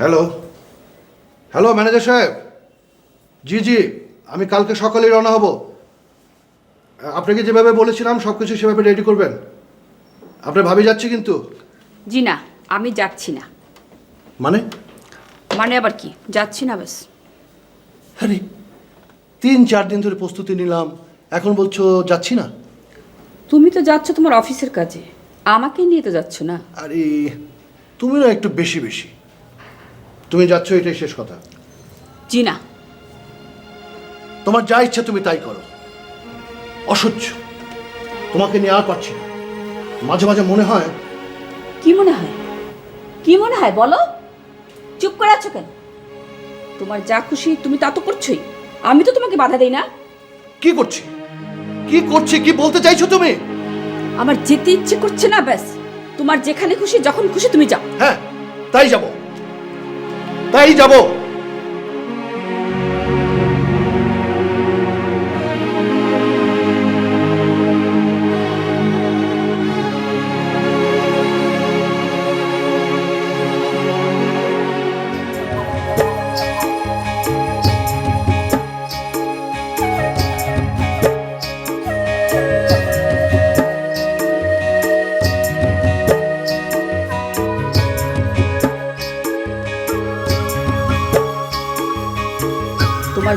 Hello hello manager সাহেব. জি জি আমি কালকে সকালেই রওনা হব। আপনাকে যেভাবে বলেছিলাম সব কিছু সেভাবে রেডি করবেন। আপনার ভাবি যাচ্ছে কিন্তু। জি না আমি যাচ্ছি না। মানে? মানে আবার কি? যাচ্ছি না ব্যাস আরে তিন চার দিন ধরে প্রস্তুতি নিলাম। এখন বলছো যাচ্ছি না? তুমি তো যাচ্ছ তোমার অফিসের কাজে। আমাকে নিয়ে তো যাচ্ছ না। আরে তুমি না একটু বেশি বেশি। তুমি যাচ্ছ এটাই শেষ কথা। জি না। তোমার যা ইচ্ছা তুমি তাই করো। অসহ্য। তোমাকে নিয়ে আর পারছি না। মাঝে মাঝে মনে হয় কি মনে হয়? কি মনে হয় বলো? চুপ করে আছো কেন? তোমার যা খুশি তুমি তা তো করছোই। আমি তো তোমাকে বাধা দেই না। কি করছি? কি করছি? কি বলতে চাইছো তুমি? আমার যেতে ইচ্ছে করছে না ব্যাস। তোমার যেখানে খুশি যখন খুশি তুমি যাও। হ্যাঁ তাই যাব। তাই যাব।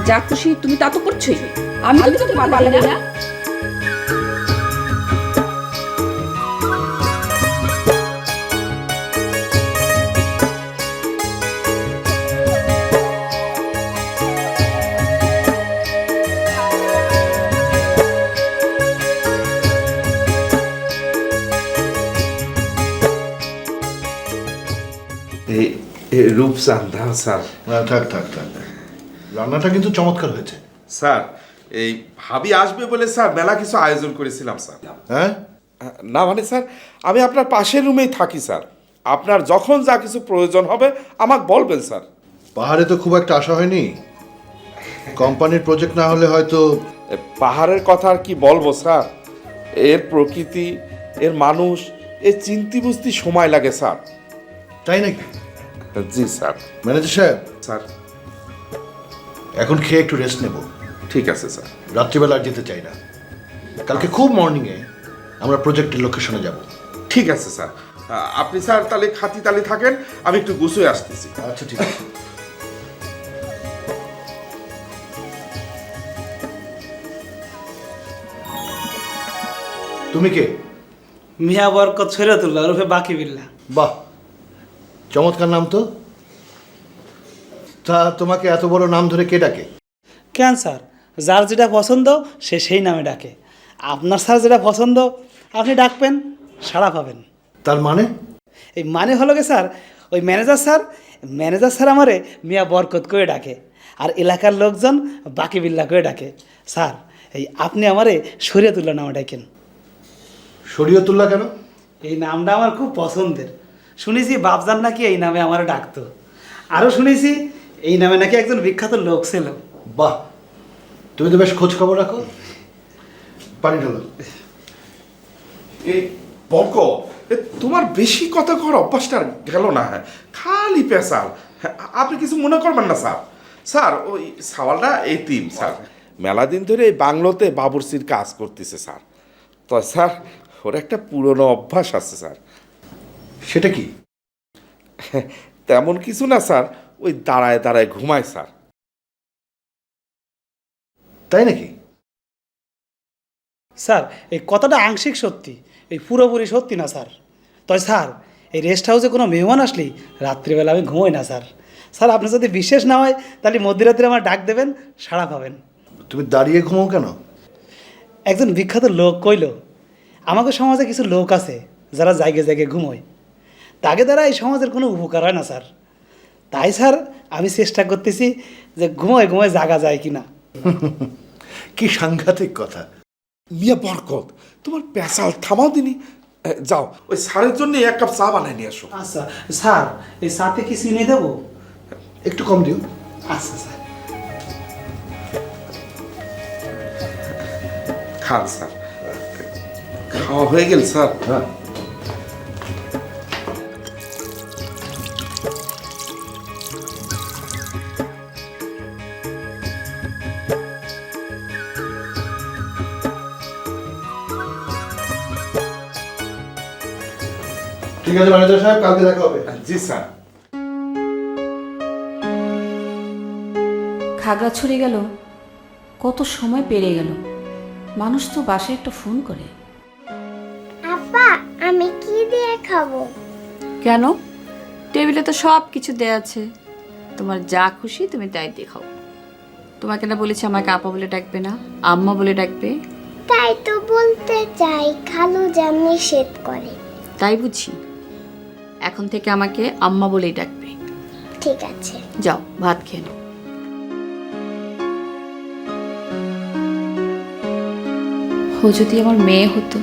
যা খুশি তুমি তা তো করছোই। আমি তো না। রূপসান দাও স্যার। হ্যাঁ, থাক থাক থাক। রান্নাটা কিন্তু চমৎকার হয়েছে। স্যার এই ভাবি আসবে বলে স্যার মেলা কিছু আয়োজন করেছিলাম স্যার। হ্যাঁ? না মানে স্যার আমি আপনার পাশের রুমেই থাকি স্যার। আপনার যখন যা কিছু প্রয়োজন হবে আমাকে বলবেন স্যার। পাহাড়ে তো খুব একটা আশা হয়নি। কোম্পানির প্রজেক্ট না হলে হয়তো পাহাড়ের কথা আর কি বলব স্যার? এর প্রকৃতি এর মানুষ এর চিন্তি বুঝতে সময় লাগে স্যার। তাই নাকি? জি স্যার। ম্যানেজার সাহেব স্যার। এখন খেয়ে একটু রেস্ট নেব। ঠিক আছে স্যার। রাত্রিবেলা আর যেতে চাই না। কালকে খুব মর্নিংয়ে আমরা প্রজেক্টের লোকেশনে যাব। ঠিক আছে স্যার। আপনি স্যার তাহলে খাতি তালে থাকেন আমি একটু গুছিয়ে আসতেছি। আচ্ছা ঠিক আছে। তুমি কে? মিয়া বরকত সৈরাতুল্লাহ ওরফে বাকি বিল্লা বাহ চমৎকার নাম তো। তা তোমাকে এত বড় নাম ধরে কে ডাকে? কেন স্যার? যার যেটা পছন্দ সে সেই নামে ডাকে। আপনার স্যার যেটা পছন্দ আপনি ডাকবেন সাড়া পাবেন। তার মানে? এই মানে হলো গে স্যার ওই ম্যানেজার স্যার ম্যানেজার স্যার আমারে মিয়া বরকত করে ডাকে আর এলাকার লোকজন বাকি বিল্লা করে ডাকে। স্যার এই আপনি আমারে সরিয়াতুল্লাহ নামে ডাকেন। শরীয়তুল্লাহ কেন? এই নামটা আমার খুব পছন্দের। শুনেছি বাপজান নাকি এই নামে আমার ডাকতো। আরও শুনেছি এই নামে নাকি একজন বিখ্যাত লোক ছিল। বাহ তুমি তো বেশ খোঁজ খবর রাখো। পানি ঢালো এই বক এ, তোমার বেশি কথা কর অভ্যাসটা আর গেল না হ্যাঁ। খালি পেশাল। হ্যাঁ, আপনি কিছু মনে করবেন না স্যার। স্যার ওই সাওয়ালটা এই তিন স্যার। মেলা দিন ধরে এই বাংলোতে বাবুরসির কাজ করতেছে স্যার। তো স্যার ওর একটা পুরনো অভ্যাস আছে স্যার। সেটা কি? তেমন কিছু না স্যার। ওই দাঁড়ায় দাঁড়ায় ঘুমায় স্যার। তাই নাকি? স্যার এই কথাটা আংশিক সত্যি। এই পুরোপুরি সত্যি না স্যার। তবে স্যার এই রেস্ট হাউসে কোনো মেহমান আসলেই রাত্রিবেলা আমি ঘুমোই না স্যার। স্যার আপনি যদি বিশ্বাস না হয় তাহলে মধ্যরাত্রে আমার ডাক দেবেন সাড়া পাবেন। তুমি দাঁড়িয়ে ঘুমো কেন? একজন বিখ্যাত লোক কইল আমাকে সমাজে কিছু লোক আছে যারা জায়গায় জায়গায় ঘুমোয়। তাকে দ্বারা এই সমাজের কোনো উপকার হয় না স্যার। তাই স্যার আমি চেষ্টা করতেছি যে ঘুমায় ঘুমায় জাগা যায় কি না কি সাংঘাতিক কথা। মিয়া বরকত তোমার পেশাল থামাও দিনি। যাও ওই স্যারের জন্য এক কাপ চা বানাই নিয়ে আসো। আচ্ছা স্যার এই সাথে কি চিনি দেবো? একটু কম দিও। আচ্ছা স্যার। খান স্যার। খাওয়া হয়ে গেল স্যার। হ্যাঁ। ঠিক আছে ম্যানেজার সাহেব কালকে দেখা হবে। জি স্যার। খাগড়াছড়ি গেল কত সময় পেরে গেল। মানুষ তো বাসায় একটা ফোন করে। আপা আমি কি দিয়ে খাব? কেন? টেবিলে তো সব কিছু দেয়া আছে। তোমার যা খুশি তুমি তাই দিয়ে খাও। তোমাকে না বলেছি আমাকে আপা বলে ডাকবে না আম্মা বলে ডাকবে। তাই তো বলতে চাই খালু যেন নিষেধ করে। তাই বুঝি। এখন থেকে আমাকে আম্মা বলেই ডাকবে। ঠিক আছে। যাও ভাত খেয়ে নাও। ও যদি আমার মেয়ে হতো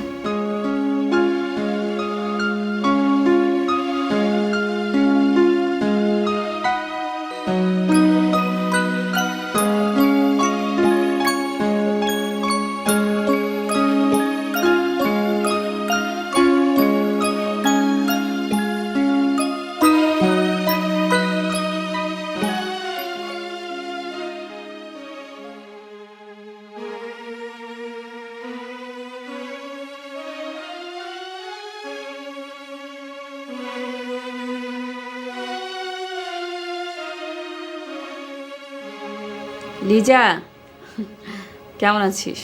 লিজা, কেমন আছিস?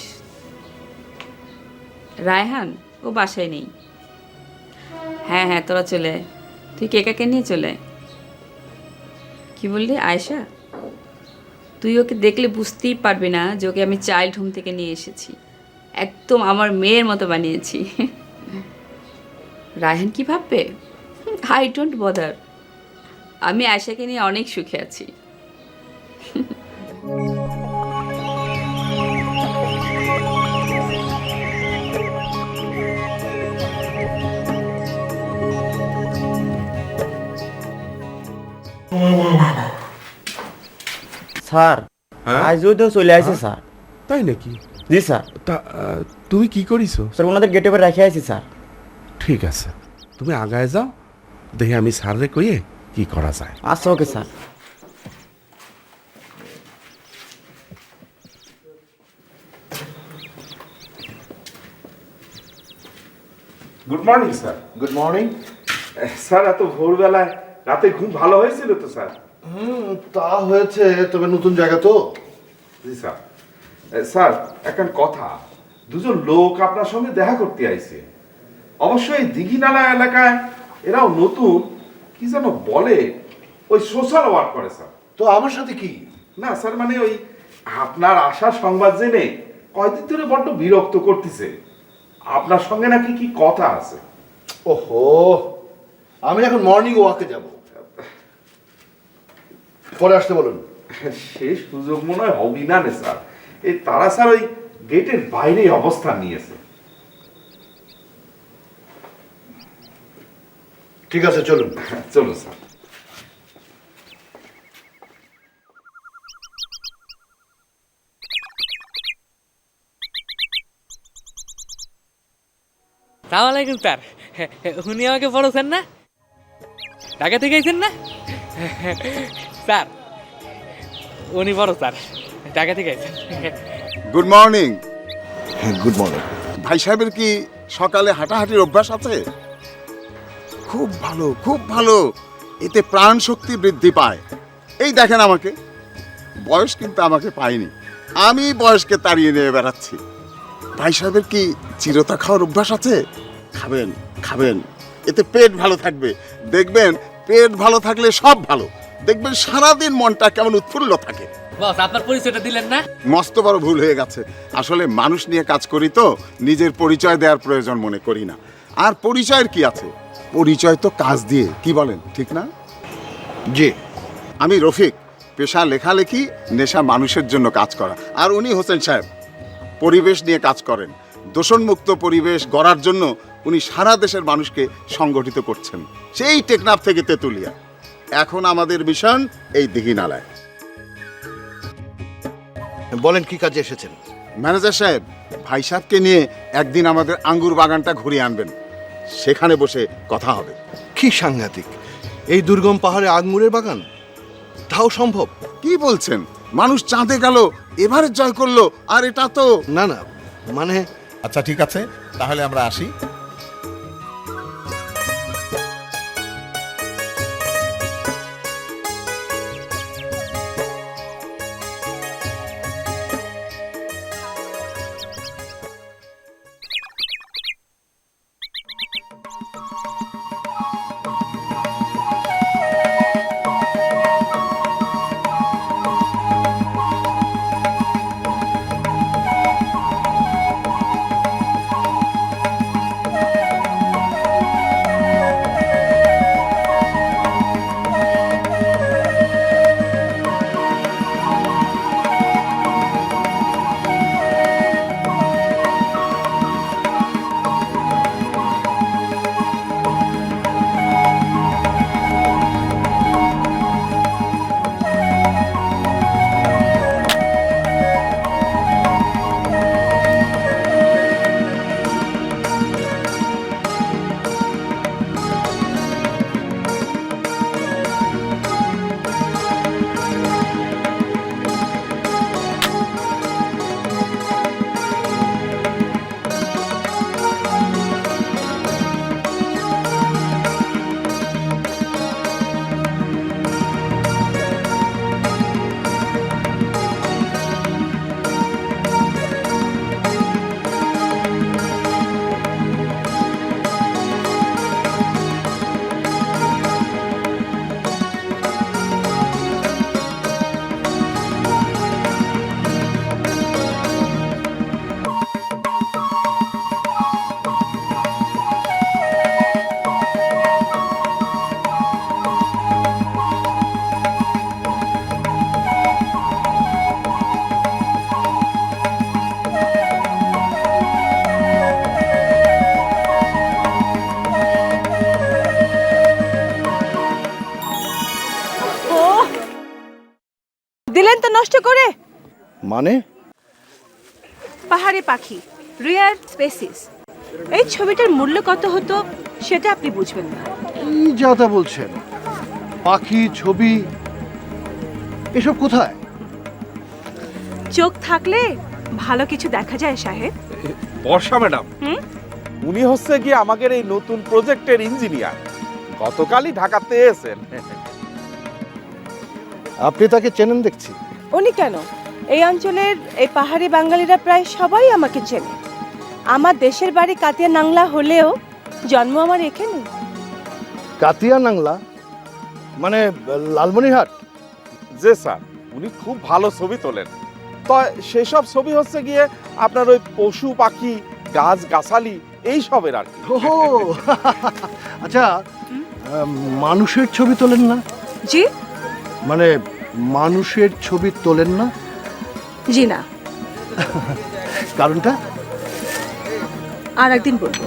রায়হান, ও বাসায় নেই। হ্যাঁ হ্যাঁ তোরা চলে তুই কে কাকে নিয়ে চলে। কি বললি, আয়শা? তুই ওকে দেখলে বুঝতেই পারবি না যে ওকে আমি চাইল্ড হোম থেকে নিয়ে এসেছি। একদম আমার মেয়ের মতো বানিয়েছি। রায়হান কি ভাববে? আই ডোন্ট বদার আমি আয়শাকে নিয়ে অনেক সুখে আছি। স্যার। হ্যাঁ? আজও তো চলে আসছে স্যার। তাই নাকি? জি স্যার। তা তুমি কি করিছো? স্যার ওনাদের গেটে উপরে রেখে আছি স্যার। ঠিক আছে। তুমি আগায় যাও। দেখি আমি স্যাররে কইয়ে কি করা যায়। আচ্ছা okay sir. Good morning sir good morning sir এত ভোরবেলায় রাতে ঘুম ভালো হয়েছিল তো স্যার? হুম তা হয়েছে তবে নতুন জায়গা তো। জি স্যার। এ, স্যার এখন কথা। দুজন লোক আপনার সঙ্গে দেখা করতে আইছে। অবশ্যই দিঘিনালা এলাকায় এরাও নতুন কি যেন বলে ওই সোশ্যাল ওয়ার্ক করে স্যার। তো আমার সাথে কি? না স্যার মানে ওই আপনার আসার সংবাদ জেনে কয়দিন ধরে বড্ড বিরক্ত করতেছে। আপনার সঙ্গে নাকি কি কথা আছে? ওহো আমি এখন মর্নিং ওয়াকে যাব। পরে আসতে বলুন। শেষ সুযোগ মনে হয় হবি না রে স্যার। এই তারা স্যার ওই গেটের বাইরেই অবস্থান নিয়েছে। ঠিক আছে চলুন। চলো স্যার। সালাম আলাইকুম স্যার। উনি আমাকে পড়েছেন না? ঢাকা থেকে আইছেন না? স্যার উনি বড় স্যার ঢাকা থেকে গুড মর্নিং গুড মর্নিং ভাই সাহেবের কি সকালে হাঁটাহাঁটির অভ্যাস আছে? খুব ভালো। খুব ভালো। এতে প্রাণ শক্তি বৃদ্ধি পায়। এই দেখেন আমাকে। বয়স কিন্তু আমাকে পায়নি আমি বয়সকে তাড়িয়ে নিয়ে বেড়াচ্ছি। ভাই সাহেবের কি চিরতা খাওয়ার অভ্যাস আছে? খাবেন খাবেন। এতে পেট ভালো থাকবে। দেখবেন পেট ভালো থাকলে সব ভালো। দেখবেন সারাদিন মনটা কেমন উৎফুল্ল থাকে। বস আপনার পরিচয়টা দিলেন না? মস্ত বড় ভুল হয়ে গেছে। আসলে মানুষ নিয়ে কাজ করি তো নিজের পরিচয় দেওয়ার প্রয়োজন মনে করি না। আর পরিচয়ের কি আছে? পরিচয় তো কাজ দিয়ে কি বলেন ঠিক না? জি। আমি রফিক পেশা লেখালেখি নেশা মানুষের জন্য কাজ করা। আর উনি হোসেন সাহেব পরিবেশ নিয়ে কাজ করেন। দূষণমুক্ত পরিবেশ গড়ার জন্য উনি সারা দেশের মানুষকে সংগঠিত করছেন। সেই টেকনাফ থেকে তেঁতুলিয়া। এখন আমাদের মিশন এই দিঘিনালায়। বলেন কি কাজে এসেছেন? ম্যানেজার সাহেব ভাই সাহেবকে নিয়ে একদিন আমাদের আঙ্গুর বাগানটা ঘুরিয়ে আনবেন। সেখানে বসে কথা হবে। কি সাংঘাতিক। এই দুর্গম পাহাড়ে আঙ্গুরের বাগান? তাও সম্ভব? কি বলছেন? মানুষ চাঁদে গেল এবারে জয় করল আর এটা তো না না মানে আচ্ছা ঠিক আছে। তাহলে আমরা আসি। নষ্ট করে। মানে? পাহাড়ি পাখি রিয়ার স্পেসিস। এই ছবিটার মূল্য কত হতো সেটা আপনি বুঝবেন না। কি যা তা বলছেন। পাখি ছবি এসব কোথায়? চোখ থাকলে ভালো কিছু দেখা যায় সাহেব। বর্ষা ম্যাডাম। হুম? উনি হচ্ছে কি আমাদের এই নতুন প্রজেক্টের ইঞ্জিনিয়ার। গতকালই ঢাকাতে এসেছেন। আপনি তাকে চেনেন দেখছি। উনি কেন? এই অঞ্চলের এই পাহাড়ি বাঙালিরা প্রায় সবাই আমাকে চেনে। আমার দেশের বাড়ি কাতিয়া নাংলা হলেও জন্ম আমার এখানে। কাতিয়া নাংলা? মানে লালমনিরহাট? যে স্যার। উনি খুব ভালো ছবি তোলেন। তো সেসব ছবি হচ্ছে গিয়ে আপনার ওই পশু পাখি গাছ গাছালি এই সবের আর কি। ও আচ্ছা মানুষের ছবি তোলেন না? জি। মানে মানুষের ছবি তোলেন না? জি না। কারণটা? আর একদিন বলব।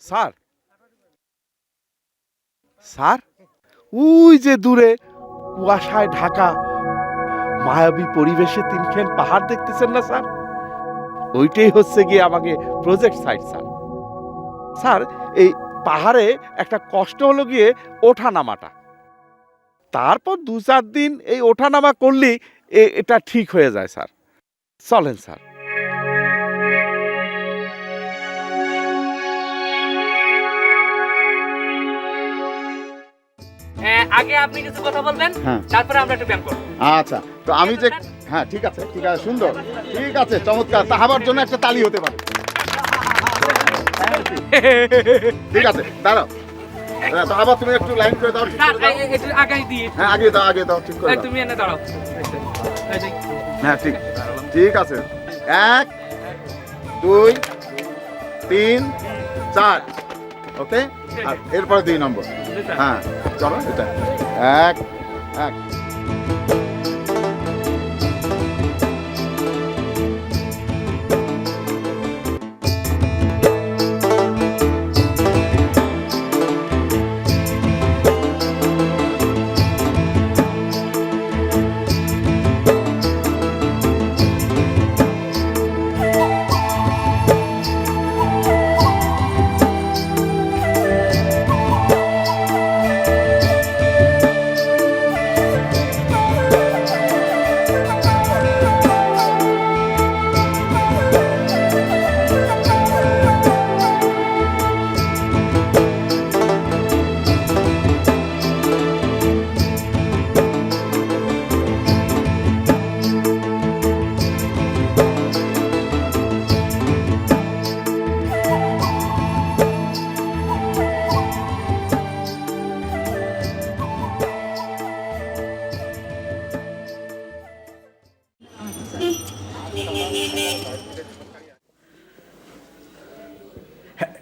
স্যার। স্যার? ওই যে দূরে কুয়াশায় ঢাকা মায়াবী পরিবেশে তিনখান পাহাড় দেখতেছেন না স্যার? ওইটাই হচ্ছে গিয়ে আমাকে প্রজেক্ট সাইট স্যার। স্যার এই পাহাড়ে একটা কষ্ট হলো গিয়ে ওঠা নামাটা তারপর দু চার দিন এই ওঠা নামা করলেই এটা ঠিক হয়ে যায় স্যার। চলেন স্যার। আগে আপনি কিছু কথা বলবেন হ্যাঁ। তারপরে আমরা একটু ব্যায়াম করব। আচ্ছা তো আমি যে হ্যাঁ ঠিক আছে ঠিক আছে সুন্দর। ঠিক আছে চমৎকার। তাহাবার জন্য একটা তালি হতে পারে। ঠিক আছে দাঁড়াও। হ্যাঁ, তো আবার তুমি একটু লাইন করে দাও একটু আগাই দিয়ে। হ্যাঁ আগে দাও আগে দাও ঠিক করে তুমি এনে দাঁড়াও। হ্যাঁ ঠিক। ঠিক আছে। এক দুই তিন চার। ওকে আর এরপরে দুই নম্বর। হ্যাঁ চলো এটা। এক এক।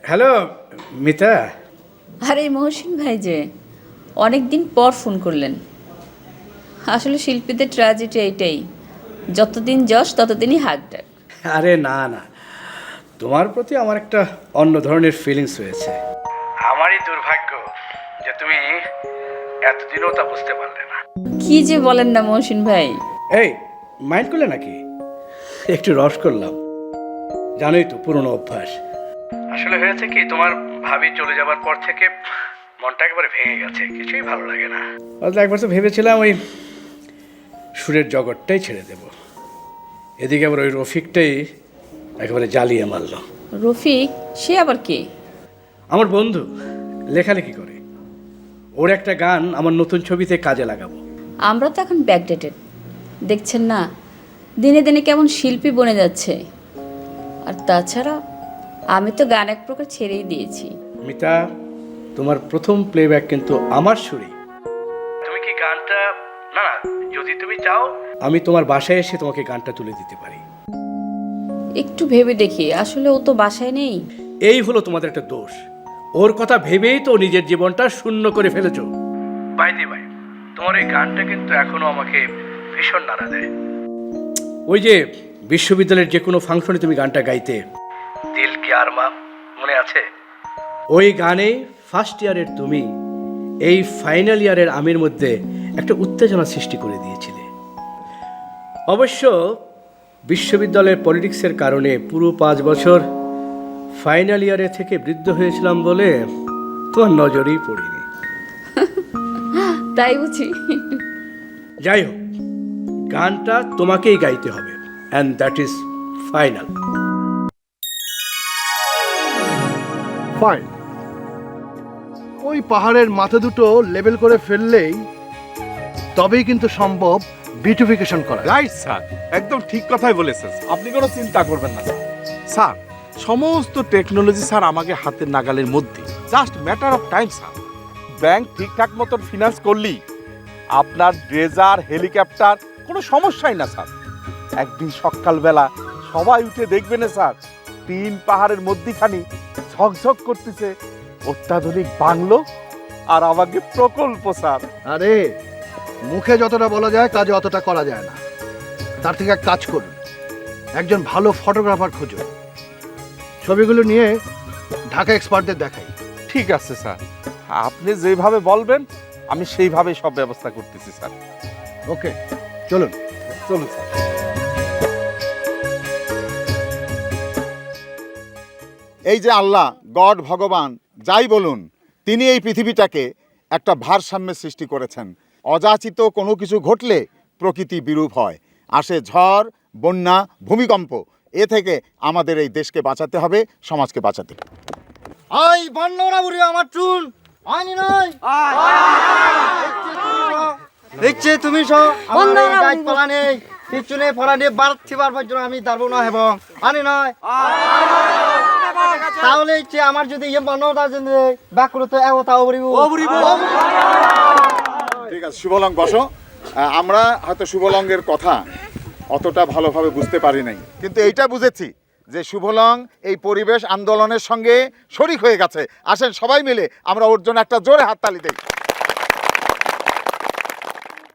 হ্যালো মিতা। আরে মহসিন ভাই যে অনেক দিন পর ফোন করলেন। আসলে শিল্পীদের ট্র্যাজেডি এইটাই যতদিন যশ ততদিনই হাক ডাক। আরে না না। তোমার প্রতি আমার একটা অন্য ধরনের ফিলিংস হয়েছে আমারই দুর্ভাগ্য যে তুমি এতদিনও তা বুঝতে পারলে না। কি যে বলেন না মহসিন ভাই। এই মাইন্ড করলে নাকি? একটু রস করলাম। জানোই তো পুরনো অভ্যাস। আসলে হয়েছে কি তোমার ভাবি চলে যাবার পর থেকে মনটা একেবারে ভেঙে গেছে কিছুই ভালো লাগে না। একবার তো ভেবেছিলাম ওই সুরের জগৎটাই ছেড়ে দেব। এদিকে আবার ওই রফিকটাই একেবারে জ্বালিয়ে মারলো। রফিক সে আবার কে? আমার বন্ধু লেখালেখি করে। ওর একটা গান আমার নতুন ছবিতে কাজে লাগাবো। আমরা তো এখন ব্যাকডেটেড। দেখছেন না দিনে দিনে কেমন শিল্পী বনে যাচ্ছে। আর তাছাড়া আমি তো গান এক প্রকার ছেড়েই দিয়েছি। মিতা তোমার প্রথম প্লেব্যাক কিন্তু আমার সুরে তুমি কি গানটা না না যদি তুমি চাও। আমি তোমার বাসায় এসে তোমাকে গানটা তুলে দিতে পারি। একটু ভেবে দেখি আসলে ও তো বাসায় নেই। এই হলো তোমাদের একটা দোষ। ওর কথা ভেবেই তো নিজের জীবনটা শূন্য করে ফেলেছো। বাই দি ভাই তোমার এই গানটা কিন্তু এখনও আমাকে ভীষণ নাড়া দেয়। ওই যে বিশ্ববিদ্যালয়ের যে কোনো ফাংশনে তুমি গানটা গাইতে। দিল কি আর মা? মনে আছে? ওই গানে ফার্স্ট ইয়ারের তুমি এই ফাইনাল ইয়ারের আমের মধ্যে একটা উত্তেজনা সৃষ্টি করে দিয়েছিলে। অবশ্য বিশ্ববিদ্যালয়ের পলিটিক্সের কারণে পুরো পাঁচ বছর ফাইনাল ইয়ারে থেকে বৃদ্ধ হয়েছিলাম বলে তোমার নজরেই পড়িনি। তাই বুঝি। যাই হোক গানটা তোমাকেই গাইতে হবে। And that is final fine ওই পাহাড়ের মাথা দুটো লেবেল করে ফেললেই তবেই কিন্তু সম্ভব বিউটিফিকেশন করা। রাইট স্যার একদম ঠিক কথাই বলেছেন। আপনি কোনো চিন্তা করবেন না স্যার স্যার সমস্ত টেকনোলজি স্যার আমাকে হাতের নাগালের মধ্যে। Just matter of time sir bank ঠিকঠাক মতন ফিনান্স করলি আপনার ড্রেজার হেলিকপ্টার কোনো সমস্যাই না স্যার। একদিন সকালবেলা সবাই উঠে দেখবে না স্যার তিন পাহাড়ের মধ্যিখানি ঝকঝক করতেছে অত্যাধুনিক বাংলো আর আমাকে প্রকল্প স্যার। আরে মুখে যতটা বলা যায় কাজে অতটা করা যায় না। তার থেকে এক কাজ করুন। একজন ভালো ফটোগ্রাফার খুঁজুন। ছবিগুলো নিয়ে ঢাকা এক্সপার্টদের দেখাই। ঠিক আছে স্যার। আপনি যেভাবে বলবেন আমি সেইভাবে সব ব্যবস্থা করতেছি স্যার। ওকে। চলুন চলুন এই যে আল্লাহ গড ভগবান যাই বলুন তিনি এই পৃথিবীটাকে একটা ভারসাম্যের সৃষ্টি করেছেন। অযাচিত কোনো কিছু ঘটলে প্রকৃতি বিরূপ হয়। আসে ঝড় বন্যা ভূমিকম্প এ থেকে আমাদের এই দেশকে বাঁচাতে হবে সমাজকে বাঁচাতে হবে। আই বন্যরা বুড়ি আমার চুল। আনি নয়। দেখছে তুমি সব আমার এই গাইড নেই। কিচ্ছু নেই ফলা নেই বার থিবার পর্যন্ত আমি দাঁড়বো না এবং আনি নয় তাহলে ইচ্ছে আমার যদি ইয়ে বন্যতা যদি বাকুড়তে এগোতা অবরিব ঠিক আছে শুভলং বসো। আমরা হয়তো শুভলঙ্গের কথা অতটা ভালোভাবে বুঝতে পারি নাই। কিন্তু এইটা বুঝেছি যে শুভলং এই পরিবেশ আন্দোলনের সঙ্গে শরিক হয়ে গেছে। আসেন সবাই মিলে আমরা ওর জন্য একটা জোরে হাততালি দেই।